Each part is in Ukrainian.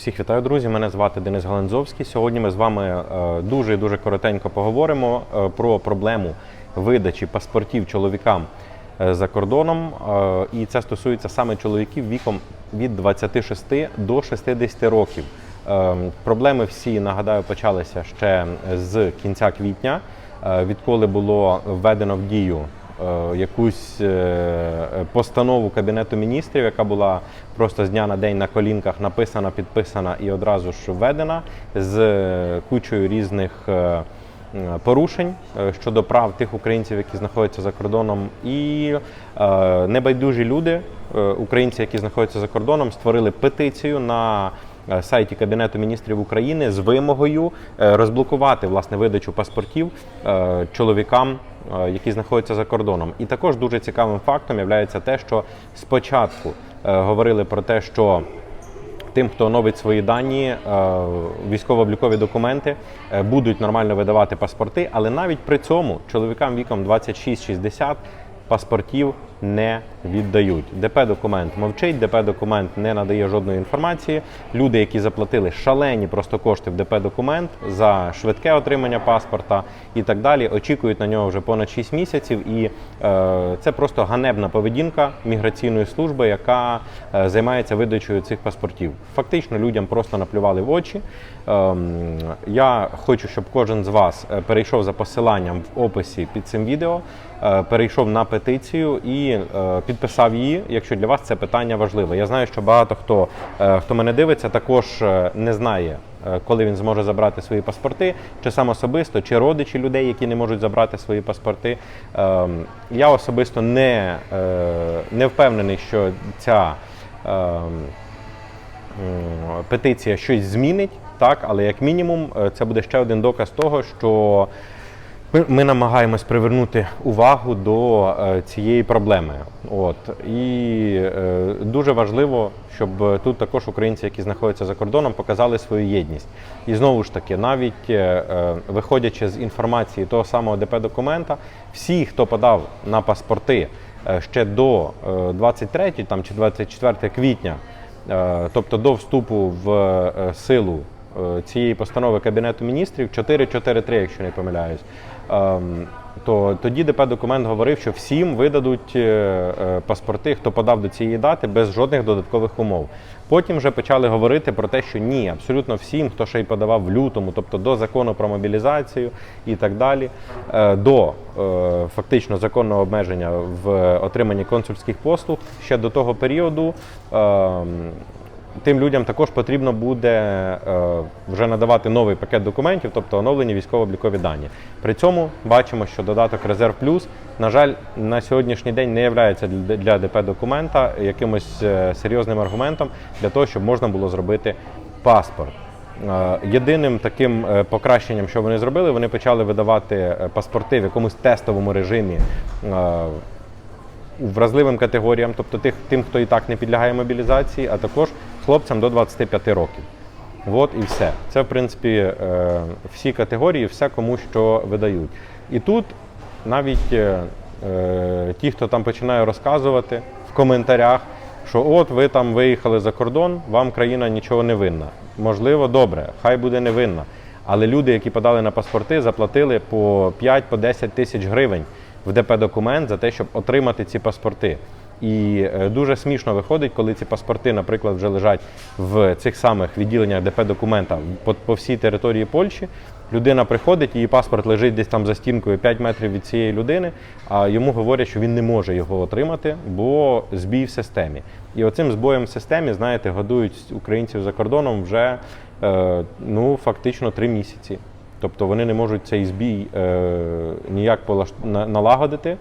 Всіх вітаю, друзі. Мене звати Денис Галанзовський. Сьогодні ми з вами е, дуже і дуже коротенько поговоримо е, про проблему видачі паспортів чоловікам е, за кордоном. Е, І це стосується саме чоловіків віком від 26 до 60 років. Проблеми всі нагадаю почалися ще з кінця квітня, відколи було введено в дію якусь е, постанову Кабінету міністрів, яка була просто з дня на день на колінках написана, підписана і одразу ж введена з е, кучою різних е, порушень е, щодо прав тих українців, які знаходяться за кордоном, і е, небайдужі люди, е, українці, які знаходяться за кордоном, створили петицію на е, сайті Кабінету міністрів України з вимогою е, розблокувати власне видачу паспортів е, чоловікам, е, які знаходяться за кордоном. І також дуже цікавим фактом є те, що спочатку е, говорили про те, що Тим, хто оновить свої дані, е, військово-облікові документи е, будуть нормально видавати паспорти, але навіть при цьому чоловікам віком 26-60 паспортів не віддають. ДП-документ мовчить, ДП-документ не надає жодної інформації. Люди, які заплатили шалені просто кошти в ДП-документ за швидке отримання паспорта і так далі, очікують на нього вже понад 6 місяців. І е, це просто ганебна поведінка міграційної служби, яка е, займається видачею цих паспортів. Фактично людям просто наплювали в очі. Ем, я хочу, щоб кожен з вас е, перейшов за посиланням в описі під цим відео, е, перейшов на петицію і е, підписав її, якщо для вас це питання важливе. Я знаю, що багато хто, е, хто мене дивиться, також е, не знає. Коли він зможе забрати свої паспорти, чи сам особисто, чи родичі людей, які не можуть забрати свої паспорти. Ем, Я особисто не, не впевнений, що ця ем, петиція щось змінить, так, але як мінімум це буде ще один доказ того, що ми, ми намагаємось привернути увагу до е, цієї проблеми. От і е, дуже важливо, щоб тут також українці, які знаходяться за кордоном, показали свою єдність. І знову ж таки, навіть е, е, виходячи з інформації того самого ДП документа, всі, хто подав на паспорти е, ще до е, 23 там чи 24 квітня, е, тобто до вступу в е, силу е, цієї постанови Кабінету міністрів 443, якщо не помиляюсь. ем, То тоді ДП документ говорив, що всім видадуть е, е, паспорти, хто подав до цієї дати, без жодних додаткових умов. Потім вже почали говорити про те, що ні, абсолютно всім, хто ще й подавав в лютому, тобто до закону про мобілізацію і так далі, е, до е, фактично законного обмеження в отриманні консульських послуг ще до того періоду. Тим людям також потрібно буде е, вже надавати новий пакет документів, тобто оновлені військово-облікові дані. При цьому бачимо, що додаток Резерв Плюс, на жаль, на сьогоднішній день не є для, ДП документа якимось е, серйозним аргументом для того, щоб можна було зробити паспорт. Е, Єдиним таким покращенням, що вони зробили, вони почали видавати паспорти в якомусь тестовому режимі вразливим категоріям, тобто тих, тим, хто і так не підлягає мобілізації, а також хлопцям до 25 років. От і все. Це, в принципі, е, всі категорії, все кому що видають. І тут навіть е, е, ті, хто там починає розказувати в коментарях, що от ви там виїхали за кордон, вам країна нічого не винна. Можливо, добре, хай буде не винна. Але люди, які подали на паспорти, заплатили по 5-10 тисяч гривень в ДП документ за те, щоб отримати ці паспорти. І е, дуже смішно виходить, коли ці паспорти, наприклад, вже лежать в цих самих відділеннях ДП документа по, по всій території Польщі. Людина приходить, її паспорт лежить десь там за стінкою 5 метрів від цієї людини, а йому говорять, що він не може його отримати, бо збій в системі. І оцим збоєм в системі, знаєте, годують українців за кордоном вже е, ну, фактично три місяці. Тобто вони не можуть цей збій е, ніяк налагодити.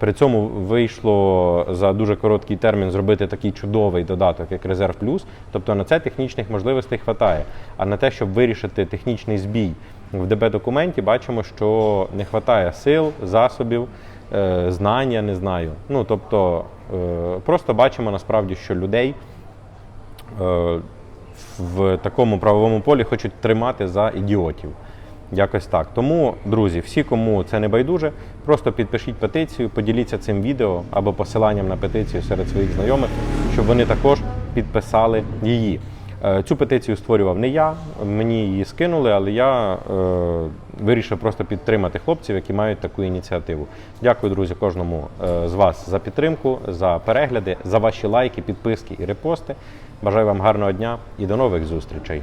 При цьому вийшло за дуже короткий термін зробити такий чудовий додаток, як Резерв Плюс. Тобто на це технічних можливостей вистачає. А на те, щоб вирішити технічний збій в ДБ документі, бачимо, що не вистачає сил, засобів, е, знань, я не знаю. Ну тобто е, просто бачимо насправді, що людей е, в такому правовому полі хочуть тримати за ідіотів. Якось так. Тому, друзі, всі, кому це не байдуже, просто підпишіть петицію, поділіться цим відео або посиланням на петицію серед своїх знайомих, щоб вони також підписали її. Е, Цю петицію створював не я, мені її скинули, але я е, вирішив просто підтримати хлопців, які мають таку ініціативу. Дякую, друзі, кожному е, з вас за підтримку, за перегляди, за ваші лайки, підписки і репости. Бажаю вам гарного дня і до нових зустрічей.